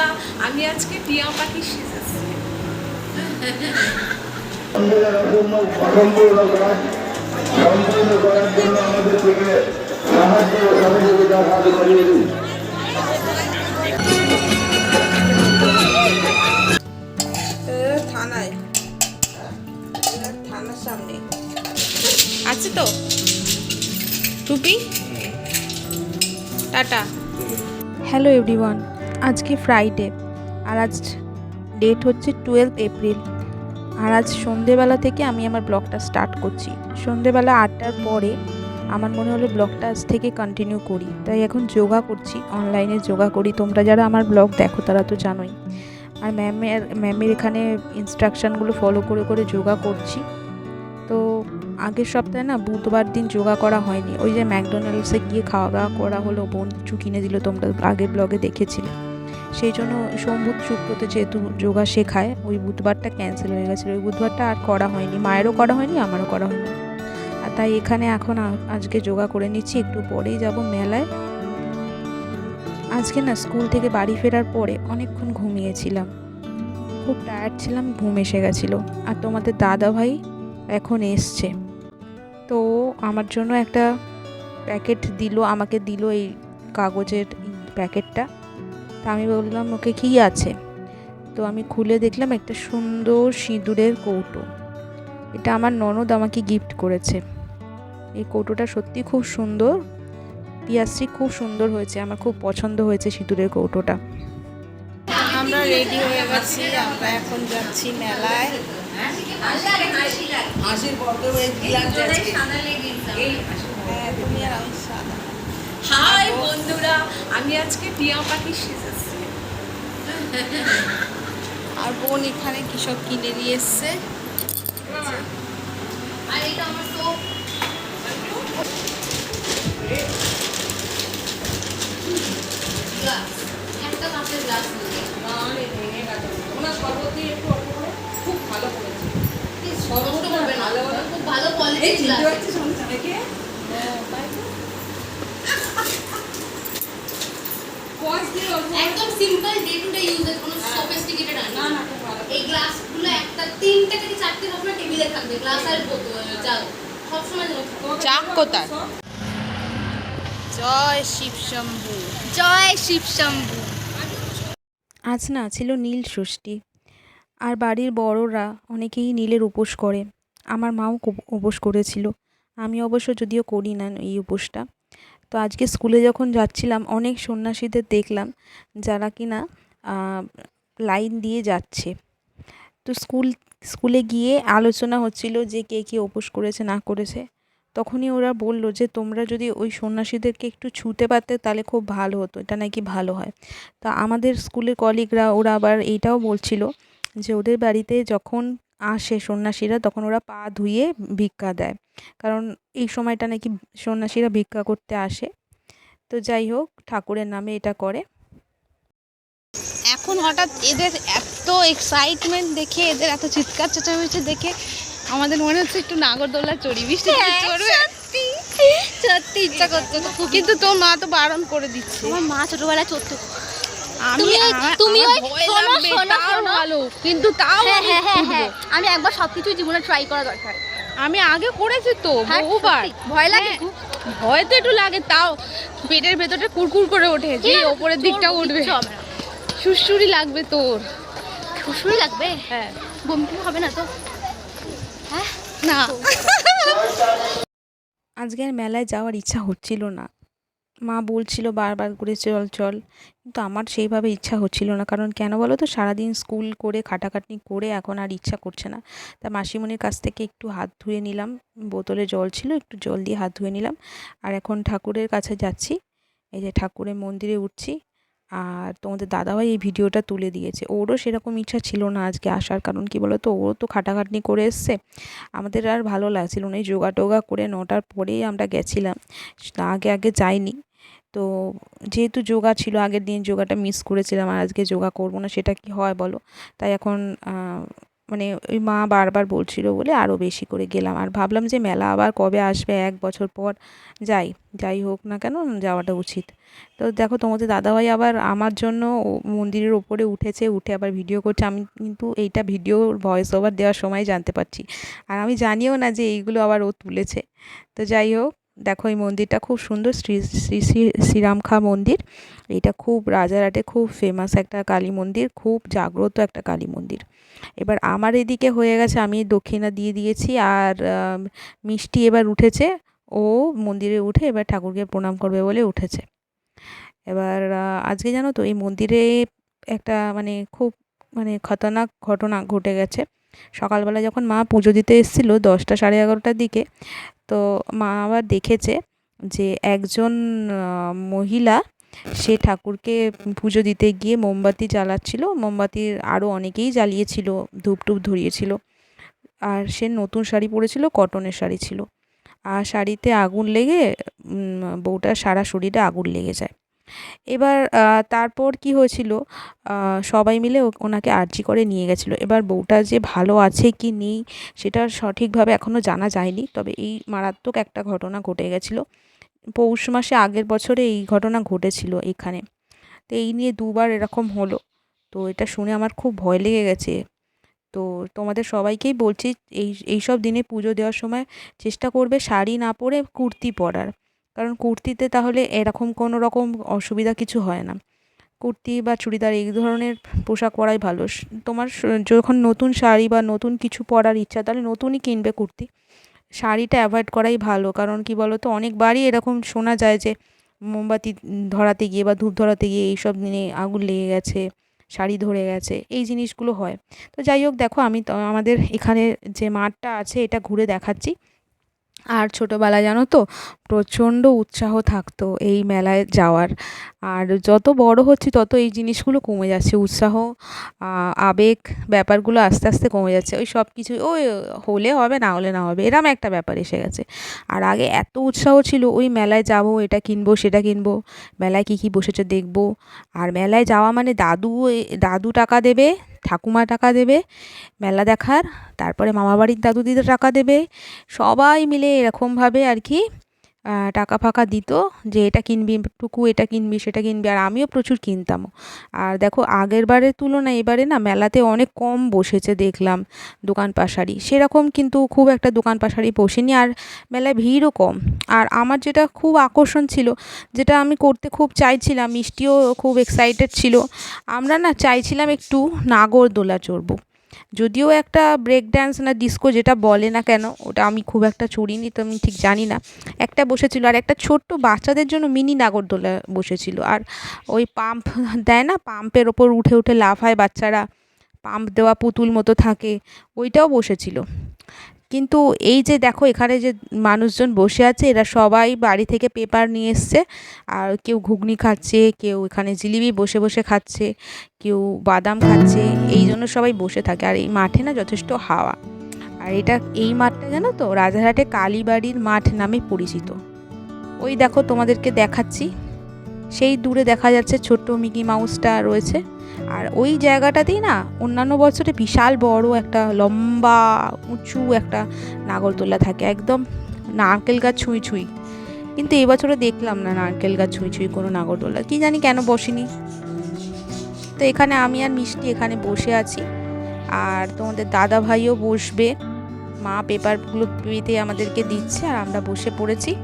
বন্ধুরা আমি আজকে টিয়া পাখি সেজেছি। সম্পূর্ণ করার জন্য আমাদের থেকে সাহায্য সহযোগিতা হাত করিয়ে দিন থানায় থানার সামনে। আছে তো? টুপি টাটা। হ্যালো এভরিওয়ান আজকে ফ্রাইডে আর আজ ডেট হচ্ছে টুয়েলভ এপ্রিল আর আজ সন্ধেবেলা থেকে আমি আমার ব্লগটা স্টার্ট করছি। সন্ধেবেলা আটটার পরে আমার মনে হলো ব্লগটা আজ থেকে কন্টিনিউ করি। তাই এখন যোগা করছি অনলাইনে যোগা করি। তোমরা যারা আমার ব্লগ দেখো তারা তো জানোই। আর ম্যামের ম্যামের এখানে ইনস্ট্রাকশানগুলো ফলো করে করে যোগা করছি। তো আগের সপ্তাহে না বুধবার দিন যোগা করা হয়নি। ওই যে ম্যাকডোনাল্ডসে গিয়ে খাওয়া দাওয়া করা হলো, বোন চু কিনে দিল, তোমরা আগের ব্লগে দেখেছিলে। সেই জন্য সোমবুধ শুক্রতে যেহেতু যোগা শেখায়, ওই বুধবারটা ক্যান্সেল হয়ে গেছিল। ওই বুধবারটা আর করা হয়নি। মায়েরও করা হয়নি, আমারও করা হয়নি। আর তাই এখানে এখন আজকে যোগা করে নিচ্ছি। একটু পরেই যাব মেলায়। আজকে না স্কুল থেকে বাড়ি ফেরার পরে অনেকক্ষণ ঘুমিয়েছিলাম। খুব টায়ার্ড ছিলাম, ঘুম এসে গেছিল। আর তোমাদের দাদা ভাই এখন এসছে। তো আমার জন্য একটা প্যাকেট দিল, আমাকে দিল এই কাগজের প্যাকেটটা তা আমি বললাম ওকে কী আছে? তো আমি খুলে দেখলাম একটা সুন্দর সিঁদুরের কৌটো। এটা আমার ননদ আমাকে গিফট করেছে। এই কৌটোটা সত্যি খুব সুন্দর। পিয়াসটি খুব সুন্দর হয়েছে আমার খুব পছন্দ হয়েছে সিঁদুরের কৌটোটা। আমরা রেডি হয়ে গেছি আমরা এখন যাচ্ছি মেলায়। হ্যাঁ, তুমি আর। হাই বন্ধুরা আমি আজকে টিয়া পাখি সেজেছি। আর বোন এখানে কি সব কিনে নিয়ে এসছে? ওনার শরবত দিয়ে একটু অল্প করে। খুব ভালো করেছে। খুব ভালো কোয়ালিটি এই চিনতে পারছিস শুনছে দেখে পয়স দিয়ে অল্প একদম সিম্পল ডে টু ডে ইউজের কোনো সফিস্টিকেটেড না না এই গ্লাসগুলো একটা তিনটে থেকে চারটে টেবিলে থাকবে। গ্লাস আর বোতল সবসময় কোথায়? জয় শিব শম্ভু। জয় শিব শম্ভু। আজ না ছিল নীল ষষ্ঠী। আর বাড়ির বড়রা অনেকেই নীলের উপোস করে। আমার মাও উপোস করেছিল। আমি অবশ্য যদিও করি না এই উপোসটা। তো আজকে স্কুলে যখন যাচ্ছিলাম অনেক সন্ন্যাসীদের দেখলাম যারা কিনা আহ, লাইন দিয়ে যাচ্ছে। তো স্কুল স্কুলে গিয়ে আলোচনা হচ্ছিল যে কে কে উপোস করেছে না করেছে। তখনই ওরা বলল যে তোমরা যদি ওই সন্ন্যাসীদেরকে একটু ছুতে পারতে তাহলে খুব ভালো হতো এটা নাকি ভালো হয়। তা আমাদের স্কুলের কলিগরা ওরা আবার এইটাও বলছিল যে ওদের বাড়িতে যখন আসে সন্ন্যাসীরা তখন ওরা পা ধুয়ে ভিক্ষা দেয়। কারণ এই সময়টা নাকি সন্ন্যাসীরা ভিক্ষা করতে আসে। তো যাই হোক ঠাকুরের নামে এটা করে। এখন হঠাৎ এদের এত এক্সাইটমেন্ট দেখে এদের এত চিৎকার চেঁচামেচি দেখে আমাদের মনে হচ্ছে একটু নাগরদোলা চড়ি বৃষ্টি চড়বে সত্যি। সত্যি ইচ্ছা করছে কিন্তু তোর মা তো বারণ করে দিচ্ছে। আমার মা ছোটবেলায় চড়তো। আমি তুমি- তুমি আমার ওই- শোনো, শোনো, ভালো কিন্তু তাও হ্যাঁ হ্যাঁ হ্যাঁ হ্যাঁ। আমি একবার সবকিছু জীবনে ট্রাই করা দরকার। আমি আগে করেছি তো হ্যাঁ, বহুবার। ভয় লাগে হ্যাঁ, ভয় তো একটু লাগে তাও পেটের ভেতরটা কুরকুর করে ওঠে যে ওপরের দিকটা উঠবে। সুরসুরি লাগবে তোর। সুসুরি লাগবে? হ্যাঁ। বমি হবে না তো? হ্যাঁ? না। আজকের মেলায় যাওয়ার ইচ্ছা হচ্ছিল না। মা বলছিল বারবার করে, চল চল। কিন্তু আমার সেইভাবে ইচ্ছা হচ্ছিল না। কারণ কেন বলো তো, সারাদিন স্কুল করে, খাটাখাটনি করে এখন আর ইচ্ছা করছে না। তা মাসিমণির কাছ থেকে একটু হাত ধুয়ে নিলাম। বোতলে জল ছিল, একটু জল দিয়ে হাত ধুয়ে নিলাম। আর এখন ঠাকুরের কাছে যাচ্ছি। এই যে ঠাকুরের মন্দিরে উঠছি। আর তোমাদের দাদাভাই এই ভিডিওটা তুলে দিয়েছে। ওরও সেরকম ইচ্ছা ছিল না আজকে আসার। কারণ কি বলো তো ওরও তো খাটাখাটনি করে এসছে। আমাদের আর ভালো লাগছিল না। এই যোগা টোগা করে নটার পরেই আমরা গেছিলাম। আগে আগে যাইনি। তো যেহেতু যোগা ছিল, আগের দিন যোগাটা মিস করেছিলাম, আর আজকে যোগা করব না, সেটা কি হয় বলো? তাই এখন মানে ওই মা বারবার বলছিল বলে আরও বেশি করে গেলাম। আর ভাবলাম যে মেলা আবার কবে আসবে, এক বছর পর যাই যাই হোক না কেন যাওয়াটা উচিত। তো দেখো তোমাদের দাদাভাই আবার আমার জন্য মন্দিরের ওপরে উঠেছে, উঠে আবার ভিডিও করছে। আমি কিন্তু এইটা ভিডিও ভয়েস ওভার দেওয়ার সময় জানতে পারছি। আর আমি জানিও না যে এইগুলো আবার ও তুলেছে। তো যাই হোক দেখো এই মন্দিরটা খুব সুন্দর, শ্রী শ্রী শ্রী, শ্রীরামখা মন্দির। এটা খুব রাজারহাটে খুব ফেমাস একটা কালী মন্দির, খুব জাগ্রত একটা কালী মন্দির। এবার আমার এদিকে হয়ে গেছে, আমি দক্ষিণা দিয়ে দিয়েছি আর মিষ্টি এবার উঠেছে। ও মন্দিরে উঠে এবার ঠাকুরকে প্রণাম করবে বলে উঠেছে। এবার আজকে জানো তো এই মন্দিরে একটা মানে খুব মানে খতরনাক ঘটনা ঘটে গেছে। সকালবেলা যখন মা পুজো দিতে এসেছিল দশটা সাড়ে এগারোটার দিকে, তো মা আবার দেখেছে যে একজন মহিলা সে ঠাকুরকে পুজো দিতে গিয়ে মোমবাতি জ্বালাচ্ছিল। মোমবাতির আরও অনেকেই জ্বালিয়েছিল ধূপ টুপ ধরিয়েছিল। আর সে নতুন শাড়ি পরেছিল, কটনের শাড়ি ছিল। আর শাড়িতে আগুন লেগে বউটার সারা শরীরে আগুন লেগে যায়। এবার তারপর কি হয়েছিল? সবাই মিলে ওনাকে আর্জি করে নিয়ে গেছিল। এবার বউটা যে ভালো আছে কি নেই সেটা সঠিকভাবে এখনও জানা যায়নি। তবে এই মারাত্মক একটা ঘটনা ঘটে গেছিল। পৌষ মাসে আগের বছরে এই ঘটনা ঘটেছিল এখানে। তো এই নিয়ে দুবার এরকম হলো। তো এটা শুনে আমার খুব ভয় লেগে গেছে। তো তোমাদের সবাইকেই বলছি, এই এই সব দিনে পুজো দেওয়ার সময় চেষ্টা করবে শাড়ি না পরে কুর্তি পরার। কারণ কুর্তিতে তাহলে এরকম কোনো রকম অসুবিধা কিছু হয় না। কুর্তি বা চুড়িদার এই ধরনের পোশাক পরাই ভালো। তোমার যখন নতুন শাড়ি বা নতুন কিছু পরার ইচ্ছা, তাহলে নতুনই কিনবে কুর্তি। শাড়িটা অ্যাভয়েড করাই ভালো, কারণ কি বলো তো অনেকবারই এরকম শোনা যায় যে, মোমবাতি ধরাতে গিয়ে বা ধূপ ধরাতে গিয়ে এইসব দিনে আগুন লেগে গেছে, শাড়ি ধরে গেছে, এই জিনিসগুলো হয়। তো যাই হোক, দেখো আমি আমাদের এখানে যে মাঠটা আছে, এটা ঘুরে দেখাচ্ছি। আর ছোটোবেলায় জানো তো, প্রচণ্ড উৎসাহ থাকতো এই মেলায় যাওয়ার। আর যত বড় হচ্ছে তত এই জিনিসগুলো কমে যাচ্ছে, উৎসাহ আবেগ ব্যাপারগুলো আস্তে আস্তে কমে যাচ্ছে। ওই সব কিছু, ওই হলে হবে, না হলে না হবে, এরম একটা ব্যাপার এসে গেছে। আর আগে এত উৎসাহ ছিল, ওই মেলায় যাব, এটা কিনবো, সেটা কিনবো, মেলায় কী কী বসেছে দেখব। আর মেলায় যাওয়া মানে দাদু দাদু টাকা দেবে ঠাকুমা টাকা দেবে, মেলা দেখার, তারপরে মামাবাড়ির দাদু দিদা টাকা দেবে, সবাই মিলে এরকমভাবে আর কি টাকা ফাঁকা দিত যে এটা কিনবি, টুকু এটা কিনবি, সেটা কিনবি, আর আমিও প্রচুর কিনতাম। আর দেখো, আগের বারের তুলনায় এবারে না মেলাতে অনেক কম বসেছে দেখলাম দোকান পাশারি। সেরকম কিন্তু খুব একটা দোকান পাশারি বসেনি, আর মেলায় ভিড়ও কম। আর আমার যেটা খুব আকর্ষণ ছিল, যেটা আমি করতে খুব চাইছিলাম, মিষ্টিও খুব এক্সাইটেড ছিল, আমরা না চাইছিলাম একটু নাগরদোলা চড়বো। যদিও একটা ব্রেক ড্যান্স না ডিস্কো যেটা বলে না কেন, ওটা আমি খুব একটা চড়িনি তো আমি ঠিক জানি না। একটা বসেছিল আর একটা ছোট্ট বাচ্চাদের জন্য মিনি নাগরদোলা বসেছিল। আর ওই পাম্প দেয় না পাম্পের ওপর উঠে উঠে লাফায় বাচ্চারা পাম্প দেওয়া পুতুল মতো থাকে, ওইটাও বসেছিল। কিন্তু এই যে দেখো, এখানে যে মানুষজন বসে আছে, এরা সবাই বাড়ি থেকে পেপার নিয়ে এসছে। আর কেউ ঘুগনি খাচ্ছে, কেউ এখানে জিলিপি বসে বসে খাচ্ছে, কেউ বাদাম খাচ্ছে, এই জন্য সবাই বসে থাকে। আর এই মাঠে না যথেষ্ট হাওয়া। আর এটা, এই মাঠটা জানো তো, রাজারহাটে কালীবাড়ির মাঠ নামে পরিচিত। ওই দেখো তোমাদেরকে দেখাচ্ছি। সেই দূরে দেখা যাচ্ছে ছোট্ট মিকি মাউসটা রয়েছে। আর ওই জায়গাটাতেই না অন্যান্য বছরে বিশাল বড় একটা লম্বা উঁচু একটা নাগরদোলা থাকে। একদম নারকেল গাছ ছুঁই ছুঁই। কিন্তু এই বছরে দেখলাম না নারকেল গাছ ছুঁই ছুঁই কোনো নাগরদোলা। কি জানি কেন বসেনি। তো এখানে আমি আর মিষ্টি এখানে বসে আছি। আর তোমাদের দাদা ভাইও বসবে। মা পেপারগুলো পেতে আমাদেরকে দিচ্ছে আর আমরা বসে পড়েছি।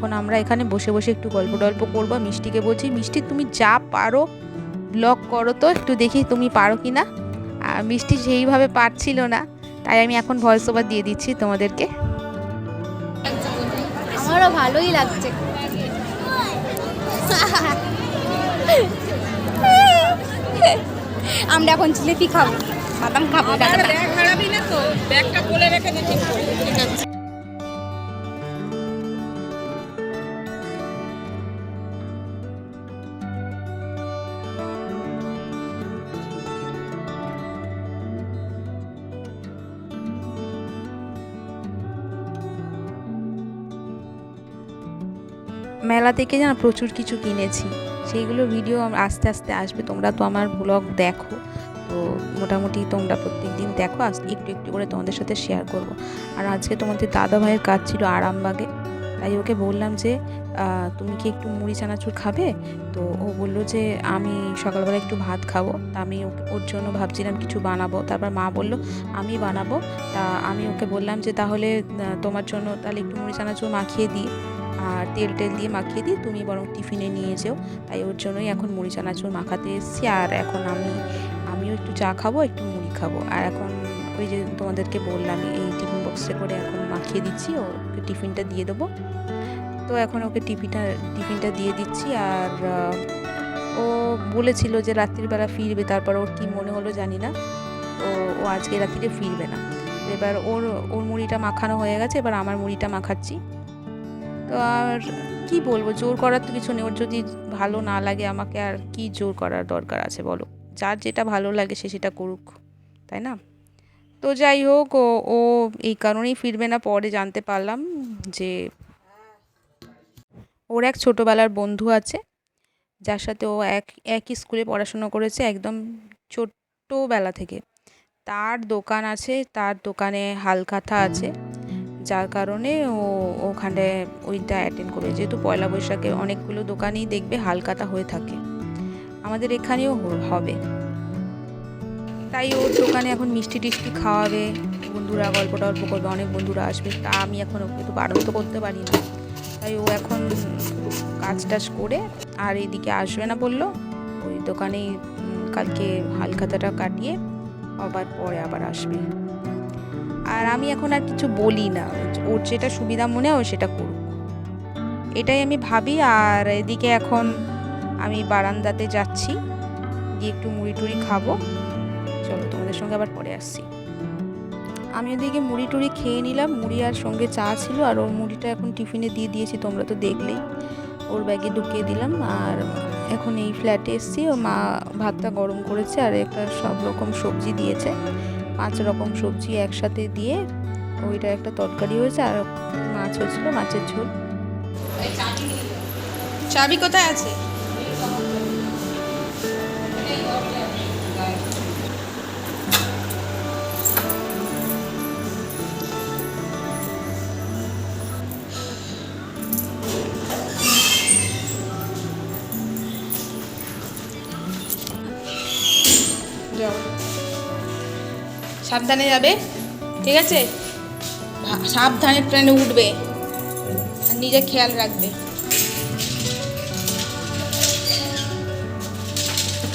এখন আমরা এখানে বসে বসে একটু গল্প টল্প করব মিষ্টিকে বলছি মিষ্টি তুমি যা পারো ব্লগ করো তো একটু দেখি তুমি পারো কি না। আর মিষ্টি সেইভাবে পারছিল না তাই আমি এখন ভয়েস ওভার দিয়ে দিচ্ছি তোমাদেরকে। আমারও ভালোই লাগছে। আমরা এখন জিলিপি খাব বাদাম খাব টাটা মেলা থেকে না প্রচুর কিছু কিনেছি। সেইগুলো ভিডিও আস্তে আস্তে আসবে। তোমরা তো আমার ব্লগ দেখো। তো মোটামুটি তোমরা প্রত্যেক দিন দেখো। আজ একটু একটু করে তোমাদের সাথে শেয়ার করব। আর আজকে তোমাদের দাদা ভাইয়ের কাজ ছিল আরামবাগে। তাই ওকে বললাম যে তুমি কি একটু মুড়ি চানাচুর খাবে? তো ও বলল যে, আমি সকালবেলা একটু ভাত খাব। তা আমি ওর জন্য ভাবছিলাম কিছু বানাবো। তারপর মা বলল, আমি বানাবো। তা আমি ওকে বললাম যে, তাহলে তোমার জন্য তাহলে একটু মুড়ি চানাচুর মাখিয়ে দিই। তেল টেল দিয়ে মাখিয়ে দিই, তুমি বরং টিফিনে নিয়ে যেও। তাই ওর জন্যই এখন মুড়ি চানাচুর মাখাতে এসেছি। আর এখন আমি, আমিও একটু চা খাব, একটু মুড়ি খাব। আর এখন ওই যে তোমাদেরকে বললাম, এই টিফিন বক্সে করে এখন মাখিয়ে দিচ্ছি, ওকে টিফিনটা দিয়ে দেবো। তো এখন ওকে টিফিনটা টিফিনটা দিয়ে দিচ্ছি। আর ও বলেছিল যে রাত্রিবেলা ফিরবে, তারপর ওর কী মনে হলো জানি না। তো ও আজকে রাত্রিরে ফিরবে না। এবার ওর ওর মুড়িটা মাখানো হয়ে গেছে, এবার আমার মুড়িটা মাখাচ্ছি। তো আর কি বলব, জোর করার তো কিছু নেই। ওর যদি ভালো না লাগে আমাকে, আর কি জোর করার দরকার আছে বলো? যার যেটা ভালো লাগে সে সেটা করুক, তাই না? তো যাই হোক, ও ও এই কারণেই ফিরবে না, পরে জানতে পারলাম যে ওর এক ছোটোবেলার বন্ধু আছে, যার সাথে ও এক, একই স্কুলে পড়াশুনো করেছে, একদম ছোট্টবেলা থেকে। তার দোকান আছে, তার দোকানে হালখাতা আছে। যার কারণে ও ওখানে ওইটা অ্যাটেন্ড করবে। যেহেতু পয়লা বৈশাখে অনেকগুলো দোকানেই দেখবে হালখাতা হয়ে থাকে। আমাদের এখানেও হবে। তাই ওর দোকানে এখন মিষ্টি টিষ্টি খাওয়াবে, বন্ধুরা গল্প টল্প করবে, অনেক বন্ধুরা আসবে। তা আমি এখন ওকে তো বারণ তো করতে পারি না তাই ও এখন কাজ টাজ করে আর এদিকে আসবে না বলল। ওই দোকানেই কালকে হালখাতাটা কাটিয়ে আবার পরে আবার আসবে। আর আমি এখন আর কিছু বলি না। ওর যেটা সুবিধা মনে হয় সেটা করুক। এটাই আমি ভাবি, আর এদিকে এখন আমি বারান্দাতে যাচ্ছি, গিয়ে একটু মুড়ি টুড়ি খাব। চলো তোমাদের সঙ্গে আবার পরে আসছি। আমি ওদিকে মুড়ি টুড়ি খেয়ে নিলাম, মুড়ি আর সঙ্গে চা ছিল, আর ওর মুড়িটা এখন টিফিনে দিয়ে দিয়েছি, তোমরা তো দেখলেই। ওর ব্যাগে ঢুকিয়ে দিলাম, আর এখন এই ফ্ল্যাটে এসেছি। ও মা ভাতটা গরম করেছে, আর একটা সব রকম সবজি দিয়েছে। পাঁচ রকম সবজি একসাথে দিয়ে ওইটা একটা তরকারি হয়েছে আর মাছ হয়েছিল, মাছের ঝোল। চাবি কোথায় আছে? সাবধানে যাবে, ঠিক আছে? সাবধানে ট্রেনে উঠবে আর নিজের খেয়াল রাখবে।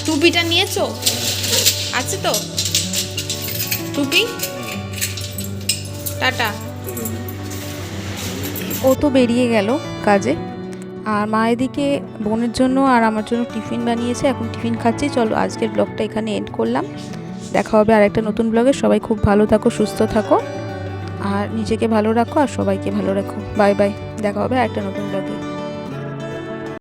টুপিটা নিয়েছো? আছে তো? টুপি? টাটা। ও তো বেরিয়ে গেল কাজে। আর মা এদিকে বোনের জন্য আর আমার জন্য টিফিন বানিয়েছে। এখন টিফিন খাচ্ছি। চলো আজকের ব্লগটা এখানে এন্ড করলাম। দেখা হবে আর একটা নতুন ব্লগে সবাই খুব ভালো থাকো, সুস্থ থাকো। আর নিজেকে ভালো রাখো আর সবাইকে ভালো রাখো। বাই বাই দেখা হবে আর একটা নতুন ব্লগে